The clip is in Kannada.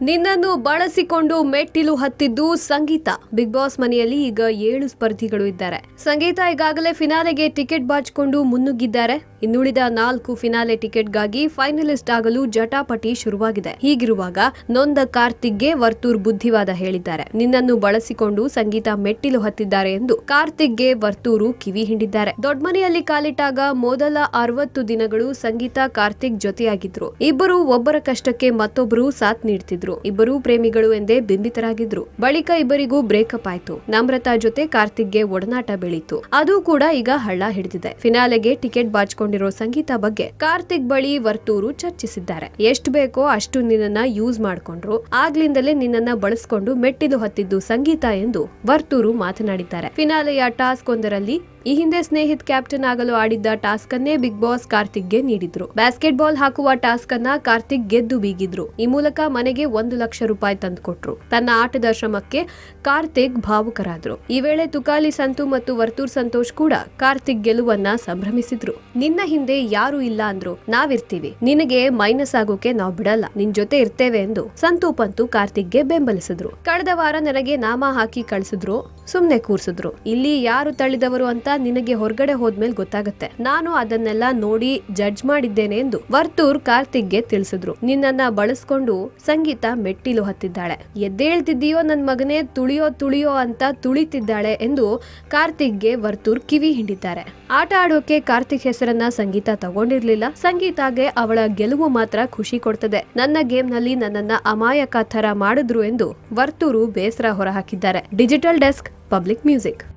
ನಿನ್ನನ್ನು ಬಳಸಿಕೊಂಡು ಮೆಟ್ಟಿಲು ಹತ್ತಿದ್ದು ಸಂಗೀತ. ಬಿಗ್ ಬಾಸ್ ಮನೆಯಲ್ಲಿ ಈಗ ಏಳು ಸ್ಪರ್ಧಿಗಳು ಇದ್ದಾರೆ. ಸಂಗೀತ ಈಗಾಗಲೇ ಫಿನಾಲೆಗೆ ಟಿಕೆಟ್ ಬಾಚಿಕೊಂಡು ಮುನ್ನುಗ್ಗಿದ್ದಾರೆ. ಇನ್ನುಳಿದ ನಾಲ್ಕು ಫಿನಾಲೆ ಟಿಕೆಟ್ಗಾಗಿ ಫೈನಲಿಸ್ಟ್ ಆಗಲು ಜಟಾಪಟಿ ಶುರುವಾಗಿದೆ. ಹೀಗಿರುವಾಗ ನೊಂದ ಕಾರ್ತಿಕ್ಗೆ ವರ್ತೂರ್ ಬುದ್ಧಿವಾದ ಹೇಳಿದ್ದಾರೆ. ನಿನ್ನನ್ನು ಬಳಸಿಕೊಂಡು ಸಂಗೀತ ಮೆಟ್ಟಿಲು ಹತ್ತಿದ್ದಾರೆ ಎಂದು ಕಾರ್ತಿಕ್ಗೆ ವರ್ತೂರು ಕಿವಿ ಹಿಂಡಿದ್ದಾರೆ. ದೊಡ್ಡಮನೆಯಲ್ಲಿ ಕಾಲಿಟ್ಟಾಗ ಮೊದಲ ಅರವತ್ತು ದಿನಗಳು ಸಂಗೀತ ಕಾರ್ತಿಕ್ ಜೊತೆಯಾಗಿದ್ರು. ಇಬ್ಬರು ಒಬ್ಬರ ಕಷ್ಟಕ್ಕೆ ಮತ್ತೊಬ್ಬರು ಸಾಥ್ ನೀಡ್ತಿದ್ರು. ಇಬ್ಬರು ಪ್ರೇಮಿಗಳು ಎಂದೇ ಬಿಂಬಿತರಾಗಿದ್ರು. ಬಳಿಕ ಇಬ್ಬರಿಗೂ ಬ್ರೇಕಪ್ ಆಯ್ತು. ನಮ್ರತಾ ಜೊತೆ ಕಾರ್ತಿಕ್ಗೆ ಒಡನಾಟ ಬೆಳೀತು. ಅದು ಕೂಡ ಈಗ ಹಳ್ಳ ಹಿಡಿದಿದೆ. ಫಿನಾಲೆಗೆ ಟಿಕೆಟ್ ಬಾಚಿಕೊಂಡಿರೋ ಸಂಗೀತ ಬಗ್ಗೆ ಕಾರ್ತಿಕ್ ಬಳಿ ವರ್ತೂರು ಚರ್ಚಿಸಿದ್ದಾರೆ. ಎಷ್ಟು ಬೇಕೋ ಅಷ್ಟು ನಿನ್ನನ್ನ ಯೂಸ್ ಮಾಡ್ಕೊಂಡ್ರು. ಆಗ್ಲಿಂದಲೇ ನಿನ್ನನ್ನ ಬಳಸ್ಕೊಂಡು ಮೆಟ್ಟಿಲು ಹತ್ತಿದ್ದು ಸಂಗೀತ ಎಂದು ವರ್ತೂರು ಮಾತನಾಡಿದ್ದಾರೆ. ಫಿನಾಲೆಯ ಟಾಸ್ಕ್ ಒಂದರಲ್ಲಿ ಈ ಹಿಂದೆ ಸ್ನೇಹಿತ್ ಕ್ಯಾಪ್ಟನ್ ಆಗಲು ಆಡಿದ್ದ ಟಾಸ್ಕ್ ಅನ್ನೇ ಬಿಗ್ ಬಾಸ್ ಕಾರ್ತಿಕ್ಗೆ ನೀಡಿದ್ರು. ಬ್ಯಾಸ್ಕೆಟ್ ಬಾಲ್ ಹಾಕುವ ಟಾಸ್ಕ್ ಅನ್ನ ಕಾರ್ತಿಕ್ ಗೆದ್ದು ಬೀಗಿದ್ರು. ಈ ಮೂಲಕ ಮನೆಗೆ ಒಂದು ಲಕ್ಷ ರೂಪಾಯಿ ತಂದುಕೊಟ್ರು. ತನ್ನ ಆಟದ ಶ್ರಮಕ್ಕೆ ಕಾರ್ತಿಕ್ ಭಾವುಕರಾದ್ರು. ಈ ವೇಳೆ ತುಕಾಲಿ ಸಂತು ಮತ್ತು ವರ್ತೂರ್ ಸಂತೋಷ್ ಕೂಡ ಕಾರ್ತಿಕ್ ಗೆಲುವನ್ನ ಸಂಭ್ರಮಿಸಿದ್ರು. ನಿನ್ನ ಹಿಂದೆ ಯಾರು ಇಲ್ಲ ಅಂದ್ರು. ನಾವಿರ್ತೀವಿ. ನಿನಗೆ ಮೈನಸ್ ಆಗೋಕೆ ನಾವ್ ಬಿಡಲ್ಲ. ನಿನ್ ಜೊತೆ ಇರ್ತೇವೆ ಎಂದು ಸಂತು ಪಂತು ಕಾರ್ತಿಕ್ಗೆ ಬೆಂಬಲಿಸಿದ್ರು. ಕಳೆದ ವಾರ ನನಗೆ ನಾಮ ಹಾಕಿ ಕಳಿಸಿದ್ರು. ಸುಮ್ನೆ ಕೂರ್ಸಿದ್ರು. ಇಲ್ಲಿ ಯಾರು ತಳ್ಳಿದವರು ಅಂತ ನಿನಗೆ ಹೊರಗಡೆ ಹೋದ್ಮೇಲೆ ಗೊತ್ತಾಗತ್ತೆ. ನಾನು ಅದನ್ನೆಲ್ಲ ನೋಡಿ ಜಡ್ಜ್ ಮಾಡಿದ್ದೇನೆ ಎಂದು ವರ್ತೂರ್ ಕಾರ್ತಿಕ್ಗೆ ತಿಳಿಸಿದ್ರು. ನಿನ್ನನ್ನ ಬಳಸ್ಕೊಂಡು ಸಂಗೀತ ಮೆಟ್ಟಿಲು ಹತ್ತಿದ್ದಾಳೆ. ಎದ್ದೇಳ್ತಿದ್ದೀಯೋ ನನ್ ಮಗನೇ, ತುಳಿಯೋ ತುಳಿಯೋ ಅಂತ ತುಳಿತಿದ್ದಾಳೆ ಎಂದು ಕಾರ್ತಿಕ್ಗೆ ವರ್ತೂರ್ ಕಿವಿ ಹಿಂಡಿದ್ದಾರೆ. ಆಟ ಆಡೋಕೆ ಕಾರ್ತಿಕ್ ಹೆಸರನ್ನ ಸಂಗೀತ ತಗೊಂಡಿರ್ಲಿಲ್ಲ. ಸಂಗೀತಾಗೆ ಅವಳ ಗೆಲುವು ಮಾತ್ರ ಖುಷಿ ಕೊಡ್ತದೆ. ನನ್ನ ಗೇಮ್ನಲ್ಲಿ ನನ್ನನ್ನ ಅಮಾಯಕ ಥರ ಮಾಡಿದ್ರು ಎಂದು ವರ್ತೂರು ಬೇಸರ ಹೊರಹಾಕಿದ್ದಾರೆ. Digital desk, public music.